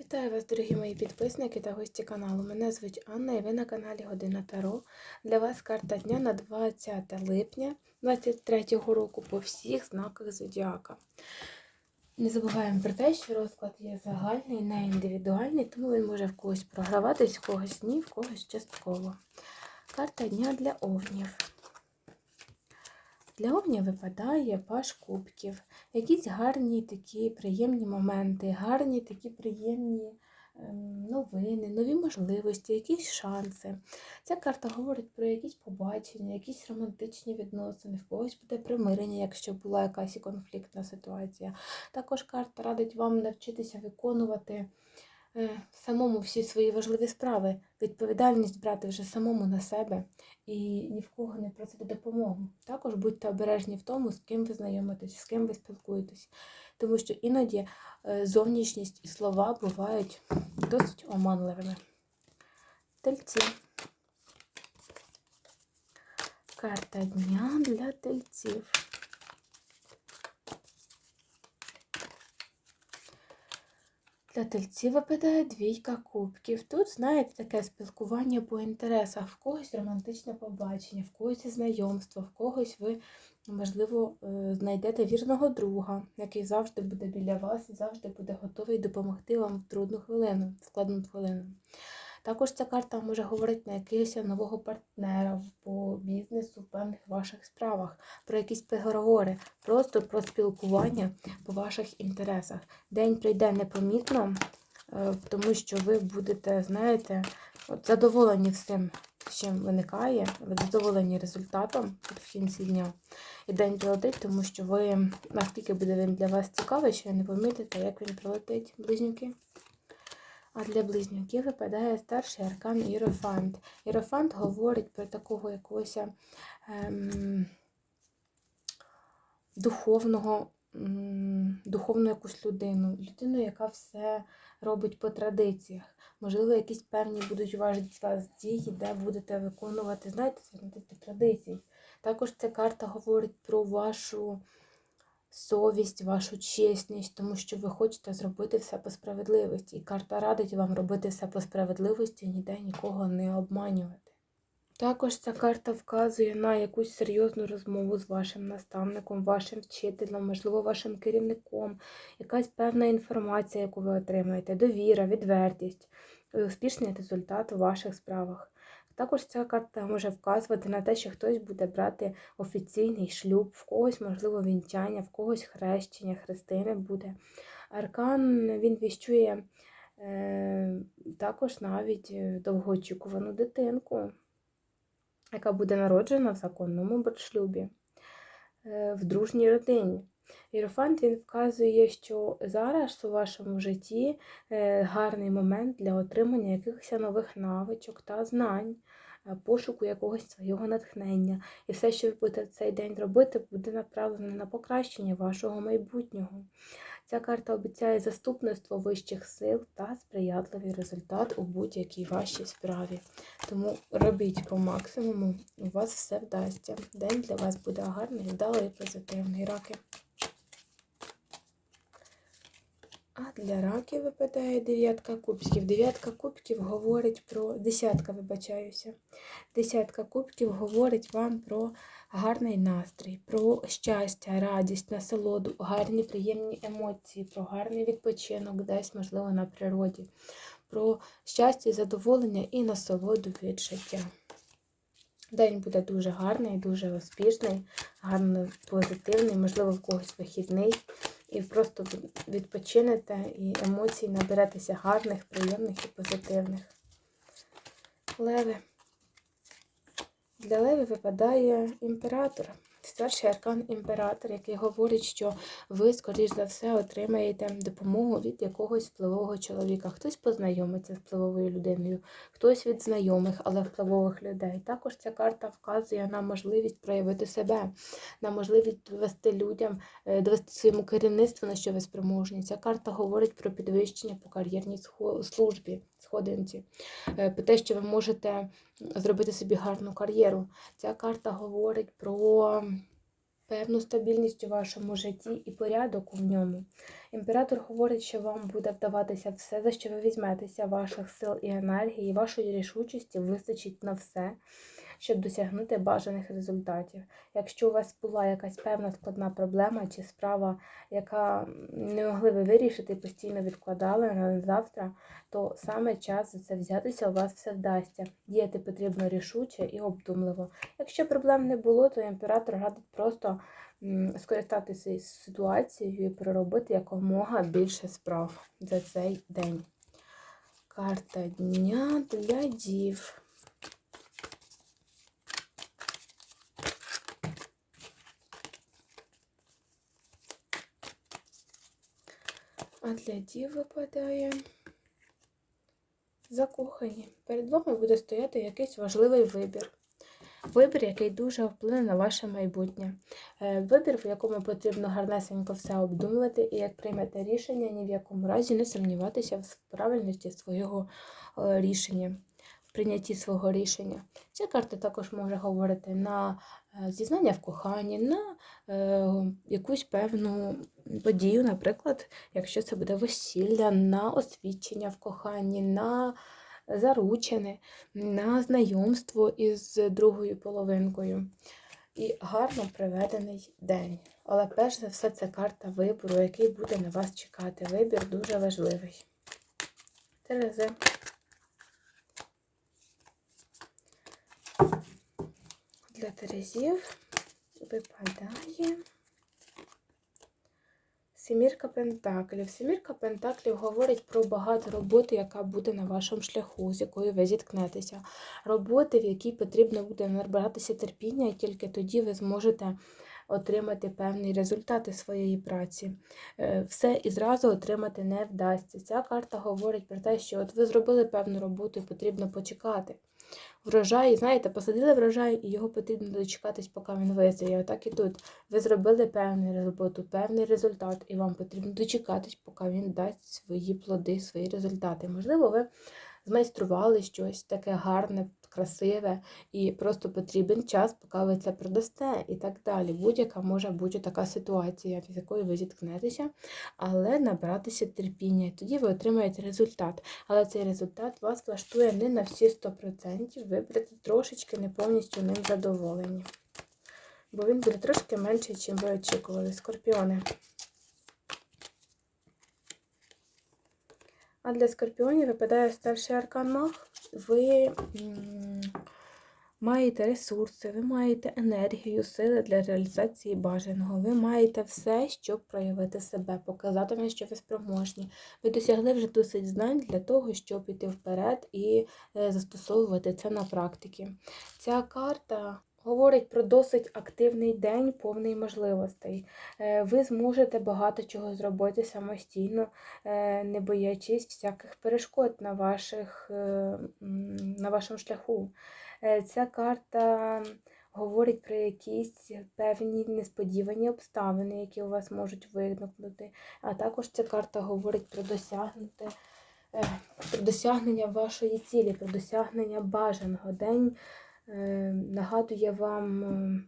Вітаю вас, дорогі мої підписники та гості каналу. Мене звуть Анна і ви на каналі Година Таро. Для вас карта дня на 20 липня 2023 року по всіх знаках Зодіака. Не забуваємо про те, що розклад є загальний, не індивідуальний, тому він може в когось програватись, в когось ні, в когось частково. Карта дня для овнів. Для овня випадає паш кубків, якісь гарні такі приємні моменти, гарні такі приємні ем, новини, нові можливості, якісь шанси. Ця карта говорить про якісь побачення, якісь романтичні відносини, в когось буде примирення, якщо була якась конфліктна ситуація. Також карта радить вам навчитися виконувати самому всі свої важливі справи, відповідальність брати вже самому на себе і ні в кого не просити допомогу. Також будьте обережні в тому, з ким ви знайомитесь, з ким ви спілкуєтесь, тому що іноді е, зовнішність і слова бувають досить оманливими. Тельці. Карта дня для тельців. Для тельці випадає двійка кубків. Тут, знаєте, таке спілкування по інтересах, в когось романтичне побачення, в когось знайомство, в когось ви, можливо, е, знайдете вірного друга, який завжди буде біля вас і завжди буде готовий допомогти вам в трудну хвилину, в складну хвилину. Також ця карта може говорити на якогось нового партнера по бізнесу в певних ваших справах, про якісь переговори, просто про спілкування по ваших інтересах. День прийде непомітно, е, тому що ви будете, знаєте, от задоволені всім, чим виникає, ви задоволені результатом в кінці дня. І день прилетить, тому що ви наскільки буде він для вас цікавий, що ви не помітите, як він прилетить, близнюки. А для близнюків випадає старший аркан Іерофант. Іерофант говорить про такого якогось ем, духовного, ем, духовну якусь людину. Людину, яка все робить по традиціях. Можливо, якісь певні будуть у вас дії, де будете виконувати, знаєте, традицій. Також ця карта говорить про вашу совість, вашу чесність, тому що ви хочете зробити все по справедливості. І карта радить вам робити все по справедливості, ніде нікого не обманювати. Також ця карта вказує на якусь серйозну розмову з вашим наставником, вашим вчителем, можливо, вашим керівником, якась певна інформація, яку ви отримаєте, довіра, відвертість, успішний результат у ваших справах. Також ця карта може вказувати на те, що хтось буде брати офіційний шлюб, в когось, можливо, вінчання, в когось хрещення, хрестини буде. Аркан він віщує е, також навіть е, довгоочікувану дитинку, яка буде народжена в законному шлюбі, е, в дружній родині. Іерофант він вказує, що зараз у вашому житті е, гарний момент для отримання якихось нових навичок та знань, е, пошуку якогось свого натхнення. І все, що ви будете в цей день робити, буде направлено на покращення вашого майбутнього. Ця карта обіцяє заступництво вищих сил та сприятливий результат у будь-якій вашій справі. Тому робіть по максимуму, у вас все вдасться. День для вас буде гарний, вдалий і позитивний. Раки. А для раків випадає дев'ятка кубків. Дев'ятка кубків говорить про десятка, вибачаюся. Десятка кубків говорить вам про гарний настрій, про щастя, радість, насолоду, гарні приємні емоції, про гарний відпочинок, десь, можливо, на природі, про щастя, задоволення і насолоду від життя. День буде дуже гарний, дуже успішний, гарно позитивний, можливо, в когось вихідний і просто відпочинете і емоцій наберетеся гарних, приємних і позитивних. Леви. Для Леви випадає імператор. Старший аркан імператор, який говорить, що ви, скоріш за все, отримаєте допомогу від якогось впливового чоловіка. Хтось познайомиться з впливовою людиною, хтось від знайомих, але впливових людей. Також ця карта вказує на можливість проявити себе, на можливість довести людям, е, довести своєму керівництву, на що ви спроможні. Ця карта говорить про підвищення по кар'єрній службі, сходинці, е, про те, що ви можете зробити собі гарну кар'єру. Ця карта говорить про певну стабільність у вашому житті і порядок у ньому. Імператор говорить, що вам буде вдаватися все, за що ви візьметеся, ваших сил і енергії, вашої рішучості вистачить на все, щоб досягнути бажаних результатів. Якщо у вас була якась певна складна проблема чи справа, яка не могли ви вирішити постійно відкладали на завтра, то саме час за це взятися у вас все вдасться. Діяти потрібно рішуче і обдумливо. Якщо проблем не було, то імператор радить просто скористатися ситуацією і проробити якомога більше справ за цей день. Карта дня для дів. А для дів випадає закохані. Перед вами буде стояти якийсь важливий вибір. Вибір, який дуже вплине на ваше майбутнє. Е, Вибір, в якому потрібно гарнесенько все обдумувати, і як приймете рішення, ні в якому разі не сумніватися в правильності свого е, рішення, прийнятті свого рішення. Ця карта також може говорити на е, зізнання в коханні, на е, якусь певну подію, наприклад, якщо це буде весілля, на освідчення в коханні, на заручене, на знайомство із другою половинкою. І гарно проведений день. Але перш за все це карта вибору, який буде на вас чекати. Вибір дуже важливий. Терези. Для Терезів випадає Семірка Пентаклів. Семірка Пентаклів говорить про багато роботи, яка буде на вашому шляху, з якою ви зіткнетеся. Роботи, в якій потрібно буде набиратися терпіння, і тільки тоді ви зможете отримати певні результати своєї праці. Е, Все і зразу отримати не вдасться. Ця карта говорить про те, що от ви зробили певну роботу і потрібно почекати. Врожай, знаєте, посадили врожай, і його потрібно дочекатись, поки він визріє. Отак і тут. Ви зробили певну роботу, певний результат, і вам потрібно дочекатись, поки він дасть свої плоди, свої результати. Можливо, ви змайстрували щось таке гарне, красиве, і просто потрібен час, поки ви це продасте, і так далі. Будь-яка може бути така ситуація, з якою ви зіткнетеся, але набратися терпіння, і тоді ви отримаєте результат. Але цей результат вас влаштує не на всі 100%, ви будете трошечки не повністю ним задоволені. Бо він буде трошки менший, ніж ви очікували. Скорпіони. А для скорпіонів випадає старший аркан маг. Ви маєте ресурси, ви маєте енергію, сили для реалізації бажаного. Ви маєте все, щоб проявити себе, показати, на що ви спроможні. Ви досягли вже досить знань для того, щоб іти вперед і е, застосовувати це на практиці. Ця карта. Говорить про досить активний день, повний можливостей. Е, Ви зможете багато чого зробити самостійно, е, не боячись всяких перешкод на, ваших, е, на вашому шляху. Ця карта говорить про якісь певні несподівані обставини, які у вас можуть виникнути. А також ця карта говорить про досягнути. Про досягнення вашої цілі, про досягнення бажаного. День нагадує вам е,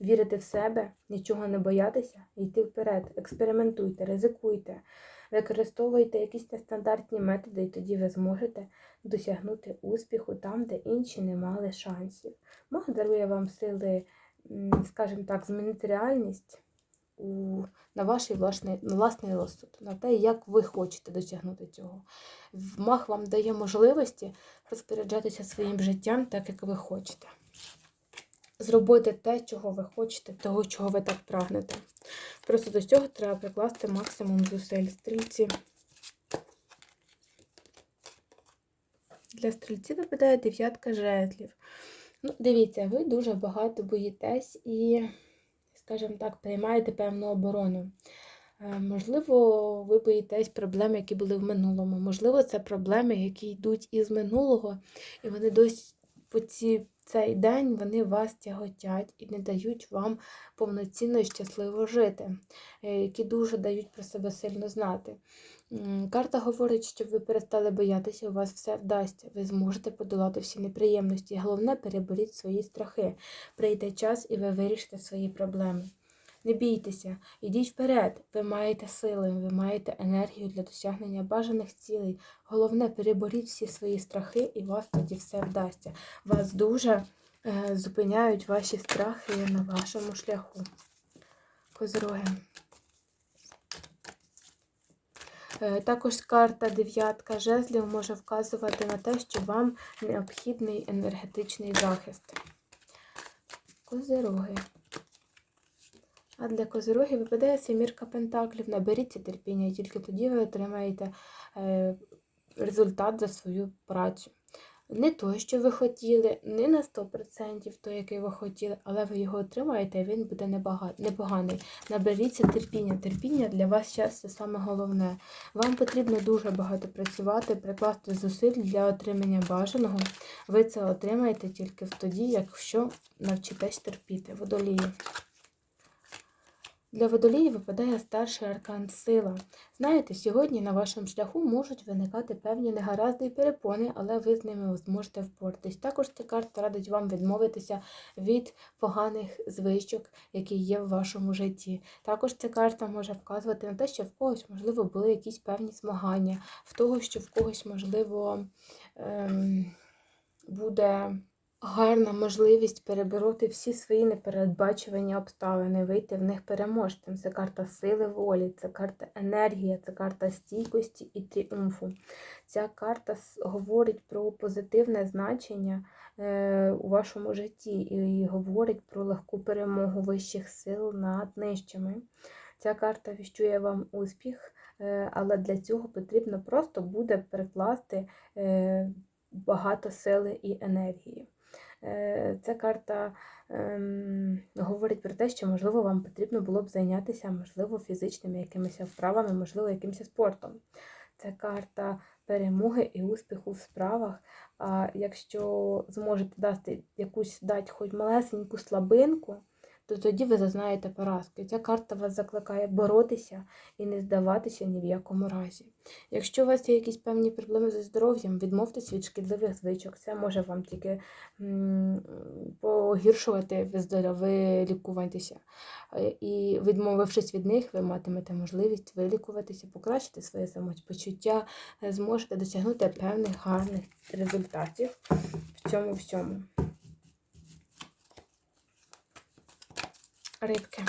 вірити в себе, нічого не боятися йти вперед. Експериментуйте, ризикуйте, використовуйте якісь нестандартні методи, і тоді ви зможете досягнути успіху там, де інші не мали шансів. Маг дарує вам сили, скажімо так, змінити реальність у, на ваш власний, власний розсуд, на те, як ви хочете досягнути цього. Маг вам дає можливості розпоряджатися своїм життям так, як ви хочете. Зробити те, чого ви хочете, того, чого ви так прагнете. Просто до цього треба прикласти максимум зусиль. Стрільці. Для стрільців випадає дев'ятка жезлів. Ну, дивіться, ви дуже багато боїтесь і, скажімо так, приймаєте певну оборону. Е, Можливо, ви боїтесь проблем, які були в минулому. Можливо, це проблеми, які йдуть із минулого, і вони досі по ці цей день вони вас тяготять і не дають вам повноцінно і щасливо жити, е, які дуже дають про себе сильно знати. Карта говорить, щоб ви перестали боятися, у вас все вдасться. Ви зможете подолати всі неприємності. Головне, переборіть свої страхи. Прийде час і ви вирішите свої проблеми. Не бійтеся, ідіть вперед. Ви маєте сили, ви маєте енергію для досягнення бажаних цілей. Головне, переборіть всі свої страхи, і вас тоді все вдасться. Вас дуже е, зупиняють ваші страхи на вашому шляху. Козороги. Е, Також карта дев'ятка жезлів може вказувати на те, що вам необхідний енергетичний захист. Козироги. А для козирогів випадає семірка пентаклів. Наберіться терпіння, і тільки тоді ви отримаєте е, результат за свою працю. Не той, що ви хотіли, не на 100% той, який ви хотіли, але ви його отримаєте, і він буде непоганий. Наберіться терпіння. Терпіння для вас зараз це саме головне. Вам потрібно дуже багато працювати, прикласти зусиль для отримання бажаного. Ви це отримаєте тільки тоді, якщо навчитесь терпіти. Водолії. Для водолії випадає старший аркан сила. Знаєте, сьогодні на вашому шляху можуть виникати певні негаразди і перепони, але ви з ними зможете впоратись. Також ця карта радить вам відмовитися від поганих звичок, які є в вашому житті. Також ця карта може вказувати на те, що в когось, можливо, були якісь певні змагання, в того, що в когось, можливо, ем, буде гарна можливість перебороти всі свої непередбачувані обставини, вийти в них переможцем. Це карта сили волі, це карта енергії, це карта стійкості і тріумфу. Ця карта говорить про позитивне значення е, у вашому житті і говорить про легку перемогу вищих сил над нижчими. Ця карта віщує вам успіх, е, але для цього потрібно просто буде перекласти е, багато сили і енергії. Е, Ця карта ем, говорить про те, що, можливо, вам потрібно було б зайнятися, можливо, фізичними якимись вправами, можливо, якимось спортом. Це карта перемоги і успіху в справах. А якщо зможете дати якусь дати хоч малесеньку слабинку, то тоді ви зазнаєте поразки. Ця карта вас закликає боротися і не здаватися ні в якому разі. Якщо у вас є якісь певні проблеми зі здоров'ям, відмовтесь від шкідливих звичок. Це може вам тільки погіршувати ви лікуватися. І відмовившись від них, ви матимете можливість вилікуватися, покращити своє самопочуття, зможете досягнути певних гарних результатів в цьому всьому. Рибки.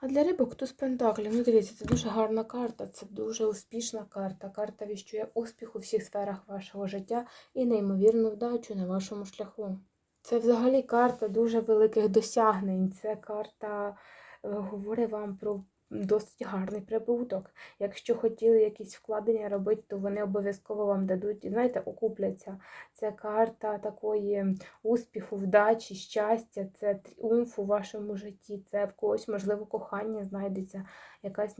А для рибок туз пентаклів. Ну, дивіться, це дуже гарна карта, це дуже успішна карта. Карта віщує успіх у всіх сферах вашого життя і неймовірну вдачу на вашому шляху. Це взагалі карта дуже великих досягнень. Це карта е, говорить вам про досить гарний прибуток. Якщо хотіли якісь вкладення робити, то вони обов'язково вам дадуть, знаєте, окупляться. Це карта такої успіху, вдачі, щастя, це тріумф у вашому житті, це в когось, можливо, кохання знайдеться, якась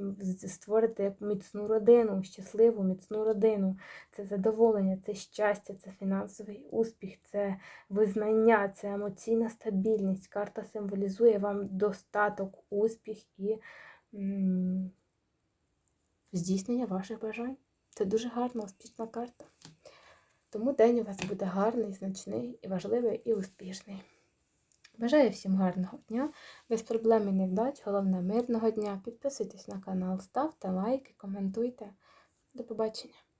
як міцну родину, щасливу, міцну родину. Це задоволення, це щастя, це фінансовий успіх, це визнання, це емоційна стабільність. Карта символізує вам достаток, успіх і здійснення ваших бажань. Це дуже гарна, успішна карта. Тому день у вас буде гарний, значний, і важливий і успішний. Бажаю всім гарного дня, без проблем і невдач, головне мирного дня. Підписуйтесь на канал, ставте лайки, коментуйте. До побачення!